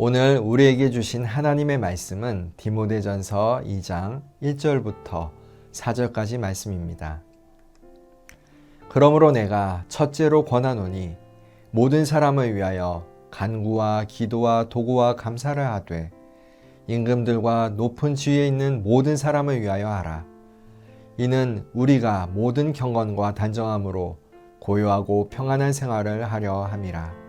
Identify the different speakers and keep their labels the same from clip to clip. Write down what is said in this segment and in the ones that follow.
Speaker 1: 오늘 우리에게 주신 하나님의 말씀은 디모데전서 2장 1절부터 4절까지 말씀입니다. 그러므로 내가 첫째로 권하노니 모든 사람을 위하여 간구와 기도와 도구와 감사를 하되 임금들과 높은 지위에 있는 모든 사람을 위하여 하라. 이는 우리가 모든 경건과 단정함으로 고요하고 평안한 생활을 하려 함이라.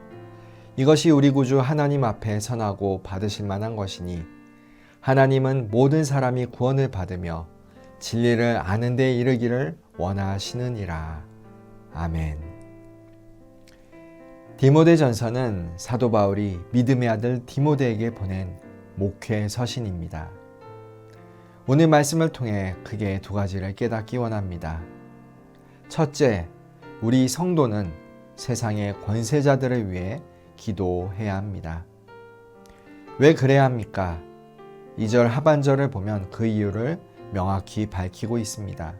Speaker 1: 이것이 우리 구주 하나님 앞에 선하고 받으실 만한 것이니 하나님은 모든 사람이 구원을 받으며 진리를 아는 데 이르기를 원하시느니라. 아멘. 디모데 전서는 사도 바울이 믿음의 아들 디모데에게 보낸 목회 서신입니다. 오늘 말씀을 통해 크게 두 가지를 깨닫기 원합니다. 첫째, 우리 성도는 세상의 권세자들을 위해 기도해야 합니다. 왜 그래야 합니까? 2절 하반절을 보면 그 이유를 명확히 밝히고 있습니다.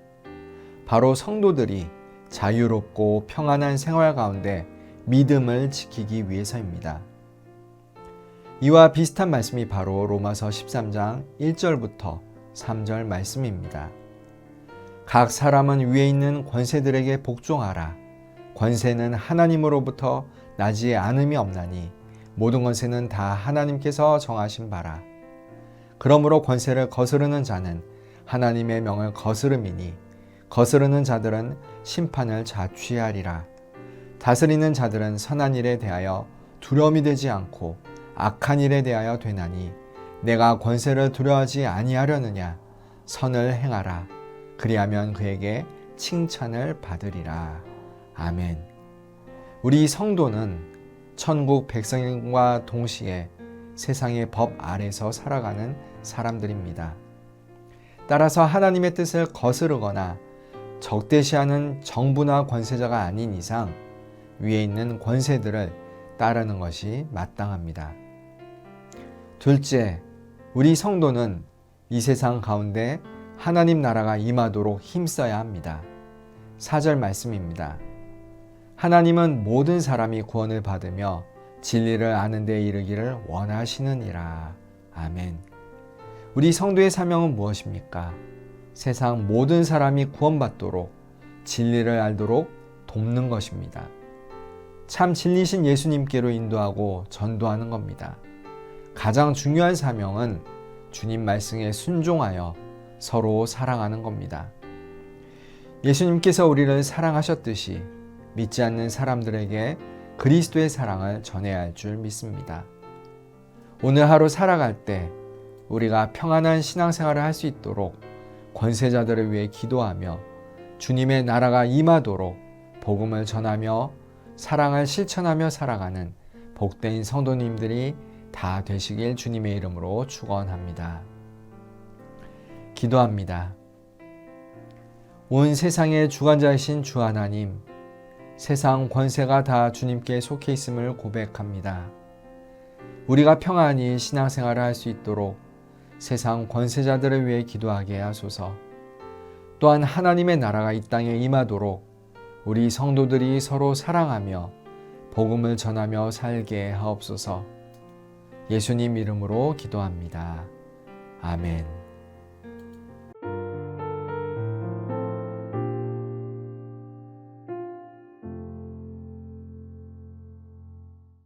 Speaker 1: 바로 성도들이 자유롭고 평안한 생활 가운데 믿음을 지키기 위해서입니다. 이와 비슷한 말씀이 바로 로마서 13장 1절부터 3절 말씀입니다. 각 사람은 위에 있는 권세들에게 복종하라. 권세는 하나님으로부터 나지 않음이 없나니 모든 권세는 다 하나님께서 정하신 바라. 그러므로 권세를 거스르는 자는 하나님의 명을 거스름이니 거스르는 자들은 심판을 자취하리라. 다스리는 자들은 선한 일에 대하여 두려움이 되지 않고 악한 일에 대하여 되나니 내가 권세를 두려워하지 아니하려느냐 선을 행하라 그리하면 그에게 칭찬을 받으리라 아멘 우리 성도는 천국 백성과 동시에 세상의 법 아래서 살아가는 사람들입니다 따라서 하나님의 뜻을 거스르거나 적대시하는 정부나 권세자가 아닌 이상 위에 있는 권세들을 따르는 것이 마땅합니다. 둘째, 우리 성도는 이 세상 가운데 하나님 나라가 임하도록 힘써야 합니다. 4절 말씀입니다. 하나님은 모든 사람이 구원을 받으며 진리를 아는 데 이르기를 원하시느니라. 아멘. 우리 성도의 사명은 무엇입니까? 세상 모든 사람이 구원받도록 진리를 알도록 돕는 것입니다. 참 진리신 예수님께로 인도하고 전도하는 겁니다. 가장 중요한 사명은 주님 말씀에 순종하여 서로 사랑하는 겁니다. 예수님께서 우리를 사랑하셨듯이 믿지 않는 사람들에게 그리스도의 사랑을 전해야 할 줄 믿습니다. 오늘 하루 살아갈 때 우리가 평안한 신앙생활을 할 수 있도록 권세자들을 위해 기도하며 주님의 나라가 임하도록 복음을 전하며 사랑을 실천하며 살아가는 복된 성도님들이 다 되시길 주님의 이름으로 축원합니다. 기도합니다. 온 세상의 주관자이신 주 하나님, 세상 권세가 다 주님께 속해 있음을 고백합니다. 우리가 평안히 신앙생활을 할 수 있도록 세상 권세자들을 위해 기도하게 하소서. 또한 하나님의 나라가 이 땅에 임하도록 우리 성도들이 서로 사랑하며 복음을 전하며 살게 하옵소서. 예수님 이름으로 기도합니다. 아멘.